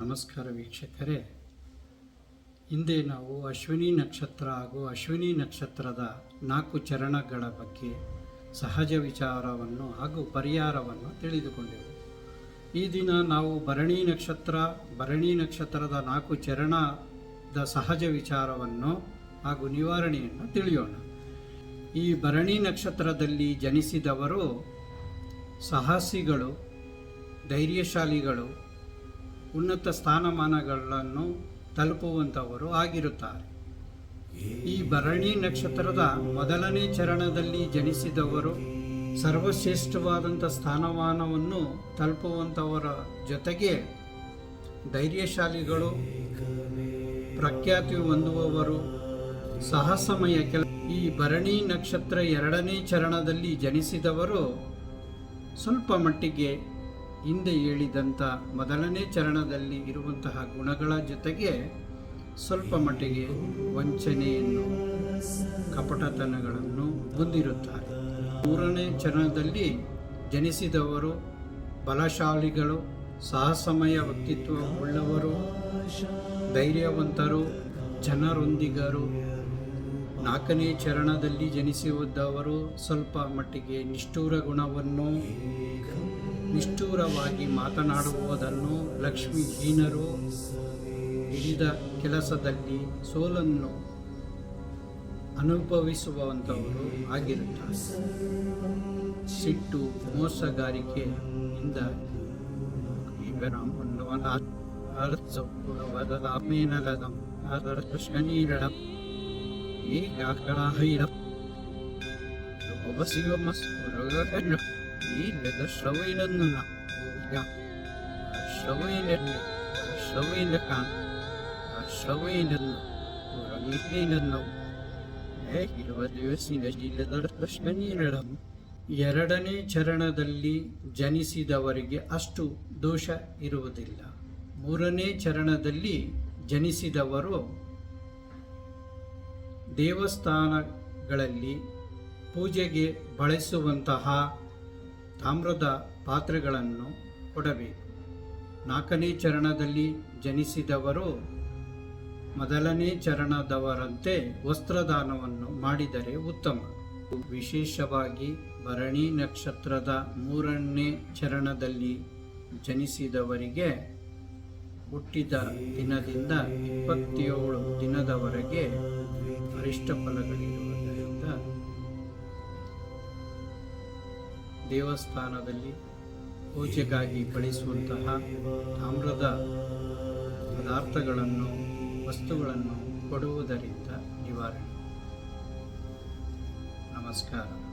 ನಮಸ್ಕಾರ ವೀಕ್ಷಕರೇ. ಹಿಂದೆ ನಾವು ಅಶ್ವಿನಿ ನಕ್ಷತ್ರ ಹಾಗೂ ಅಶ್ವಿನಿ ನಕ್ಷತ್ರದ ನಾಲ್ಕು ಚರಣಗಳ ಬಗ್ಗೆ ಸಹಜ ವಿಚಾರವನ್ನು ಹಾಗೂ ಪರಿಹಾರವನ್ನು ತಿಳಿದುಕೊಂಡೆವು. ಈ ದಿನ ನಾವು ಭರಣಿ ನಕ್ಷತ್ರ, ಭರಣಿ ನಕ್ಷತ್ರದ ನಾಲ್ಕು ಚರಣದ ಸಹಜ ವಿಚಾರವನ್ನು ಹಾಗೂ ನಿವಾರಣೆಯನ್ನು ತಿಳಿಯೋಣ. ಈ ಭರಣಿ ನಕ್ಷತ್ರದಲ್ಲಿ ಜನಿಸಿದವರು ಸಾಹಸಿಗಳು, ಧೈರ್ಯಶಾಲಿಗಳು ಉನ್ನತ ಸ್ಥಾನಮಾನಗಳನ್ನು ತಲುಪುವಂಥವರು ಆಗಿರುತ್ತಾರೆ. ಈ ಭರಣಿ ನಕ್ಷತ್ರದ ಮೊದಲನೇ ಚರಣದಲ್ಲಿ ಜನಿಸಿದವರು ಸರ್ವಶ್ರೇಷ್ಠವಾದಂಥ ಸ್ಥಾನಮಾನವನ್ನು ತಲುಪುವಂಥವರ ಜೊತೆಗೆ ಧೈರ್ಯಶಾಲಿಗಳು, ಪ್ರಖ್ಯಾತಿ ಹೊಂದುವವರು, ಸಾಹಸಮಯ ಕೆಲ, ಈ ಭರಣಿ ನಕ್ಷತ್ರ ಎರಡನೇ ಚರಣದಲ್ಲಿ ಜನಿಸಿದವರು ಸ್ವಲ್ಪ ಮಟ್ಟಿಗೆ ಹಿಂದೆ ಹೇಳಿದಂಥ ಮೊದಲನೇ ಚರಣದಲ್ಲಿ ಇರುವಂತಹ ಗುಣಗಳ ಜೊತೆಗೆ ಸ್ವಲ್ಪ ಮಟ್ಟಿಗೆ ವಂಚನೆಯನ್ನು, ಕಪಟತನಗಳನ್ನು ಹೊಂದಿರುತ್ತಾರೆ. ಮೂರನೇ ಚರಣದಲ್ಲಿ ಜನಿಸಿದವರು, ಬಲಶಾಲಿಗಳು ಸಾಹಸಮಯ ವ್ಯಕ್ತಿತ್ವ ಉಳ್ಳವರು ಧೈರ್ಯವಂತರು, ಜನರೊಂದಿಗರು. ನಾಲ್ಕನೇ ಚರಣದಲ್ಲಿ ಜನಿಸಿದವರು ಸ್ವಲ್ಪ ಮಟ್ಟಿಗೆ ನಿಷ್ಠೂರ ಗುಣವನ್ನು ನಿಷ್ಠೂರವಾಗಿ ಮಾತನಾಡುವುದನ್ನು ಲಕ್ಷ್ಮಿಹೀನರು ಹಿಡಿದ ಕೆಲಸದಲ್ಲಿ ಸೋಲನ್ನು ಅನುಭವಿಸುವಂಥವರು ಆಗಿರುತ್ತಾರೆ. ಸಿಟ್ಟು ಮೋಸಗಾರಿಕೆಯಿಂದ ಇವೆರವನ್ನು ಯಾಕಳಾಹಿರಂ ಒಬ್ಬಸಿಗ ಮಸ್ಕುರಗನ್ನು ಈ ಲೆದ ಶ್ರವೈನನ್ನು ಶ್ರವೈನಲ್ಲಿ ಶ್ರವೈನ ಕಾನ್ ಶ್ರವೈನನ್ನು ರಮೀನನ್ನು ಇರುವ ದಿವಸಿನ ಜಿಲ್ಲದ ಶನೀರಳಂ ಎರಡನೇ ಚರಣದಲ್ಲಿ ಜನಿಸಿದವರಿಗೆ ಅಷ್ಟು ದೋಷ ಇರುವುದಿಲ್ಲ. ಮೂರನೇ ಚರಣದಲ್ಲಿ ಜನಿಸಿದವರು ದೇವಸ್ಥಾನಗಳಲ್ಲಿ ಪೂಜೆಗೆ ಬಳಸುವಂತಹ ತಾಮ್ರದ ಪಾತ್ರೆಗಳನ್ನು ಕೊಡಬೇಕು. ನಾಲ್ಕನೇ ಚರಣದಲ್ಲಿ ಜನಿಸಿದವರು ಮೊದಲನೇ ಚರಣದವರಂತೆ ವಸ್ತ್ರದಾನವನ್ನು ಮಾಡಿದರೆ ಉತ್ತಮ. ವಿಶೇಷವಾಗಿ ಭರಣಿ ನಕ್ಷತ್ರದ ಮೂರನೇ ಚರಣದಲ್ಲಿ ಜನಿಸಿದವರಿಗೆ ಹುಟ್ಟಿದ ದಿನದಿಂದ ಇಪ್ಪತ್ತೇಳು ದಿನದವರೆಗೆ ಅರಿಷ್ಟ ಫಲಗಳಿರುವುದರಿಂದ ದೇವಸ್ಥಾನದಲ್ಲಿ ಪೂಜೆಗಾಗಿ ಬಳಸುವಂತಹ ತಾಮ್ರದ ಪದಾರ್ಥಗಳನ್ನು ವಸ್ತುಗಳನ್ನು ಕೊಡುವುದರಿಂದ ನಿವಾರಣೆ. ನಮಸ್ಕಾರ.